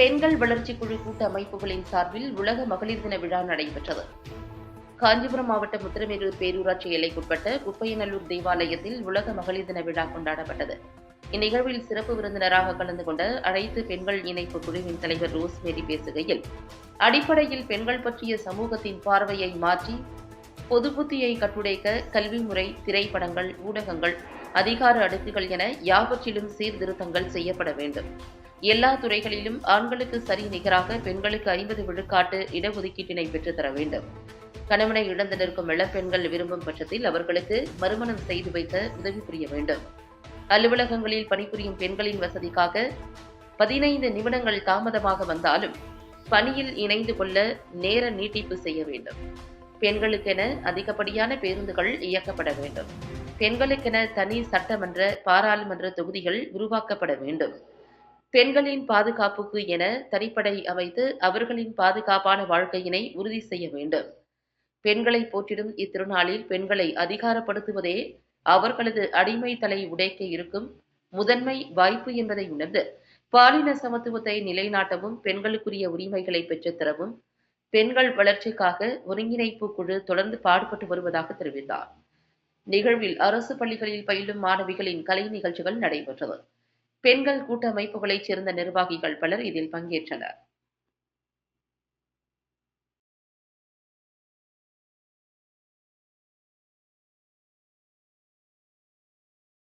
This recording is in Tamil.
பெண்கள் வளர்ச்சி குழு கூட்ட அமைப்புகளின் சார்பில் உலக மகளிர் தின விழா நடைபெற்றது. காஞ்சிபுரம் மாவட்டம் முத்திரமேரூர் பேரூராட்சி எல்லைக்குட்பட்ட குப்பையநல்லூர் தேவாலயத்தில் உலக மகளிர் தின விழா கொண்டாடப்பட்டது. இந்நிகழ்வில் சிறப்பு விருந்தினராக கலந்து கொண்ட அனைத்து பெண்கள் இணைப்பு குழுவின் தலைவர் ரோஸ்மேரி பேசுகையில் அடிப்படையில் பெண்கள் பற்றிய சமூகத்தின் பார்வையை மாற்றி பொது புத்தியை கட்டுடைக்க கல்வி முறை திரைப்படங்கள் ஊடகங்கள் அதிகார அடுக்குகள் என யாவற்றிலும் சீர்திருத்தங்கள் செய்யப்பட வேண்டும். எல்லா துறைகளிலும் ஆண்களுக்கு சரி நிகராக பெண்களுக்கு ஐம்பது விழுக்காட்டு இடஒதுக்கீட்டினை பெற்றுத்தர வேண்டும். கணவனை இழந்து நிற்கும் இளப்பெண்கள் விரும்பும் பட்சத்தில் அவர்களுக்கு மறுமணம் செய்து வைக்க உதவி புரிய வேண்டும். அலுவலகங்களில் பணிபுரியும் பெண்களின் வசதிக்காக பதினைந்து நிமிடங்கள் தாமதமாக வந்தாலும் பணியில் இணைந்து கொள்ள நேர நீட்டிப்பு செய்ய வேண்டும். பெண்களுக்கென அதிகப்படியான பேருந்துகள் இயக்கப்பட வேண்டும். பெண்களுக்கென தனி சட்டமன்ற பாராளுமன்ற தொகுதிகள் உருவாக்கப்பட வேண்டும். பெண்களின் பாதுகாப்புக்கு என தனிப்படை அமைத்து அவர்களின் பாதுகாப்பான வாழ்க்கையினை உறுதி செய்ய வேண்டும். பெண்களை போற்றிடும் இத்திருநாளில் பெண்களை அதிகாரப்படுத்துவதே அவர்களது அடிமை தலை உடைக்க இருக்கும் முதன்மை வாய்ப்பு என்பதை உணர்ந்து பாலின சமத்துவத்தை நிலைநாட்டவும் பெண்களுக்குரிய உரிமைகளை பெற்றுத்தரவும் பெண்கள் வளர்ச்சிக்காக ஒருங்கிணைப்பு குழு தொடர்ந்து பாடுபட்டு வருவதாக தெரிவித்தார். நிகழ்வில் அரசு பள்ளிகளில் பயிலும் மாணவிகளின் கலை நிகழ்ச்சிகள் நடைபெற்றது. பெண்கள் கூட்டமைப்புகளைச் சேர்ந்த நிர்வாகிகள் பலர் இதில் பங்கேற்றனர்.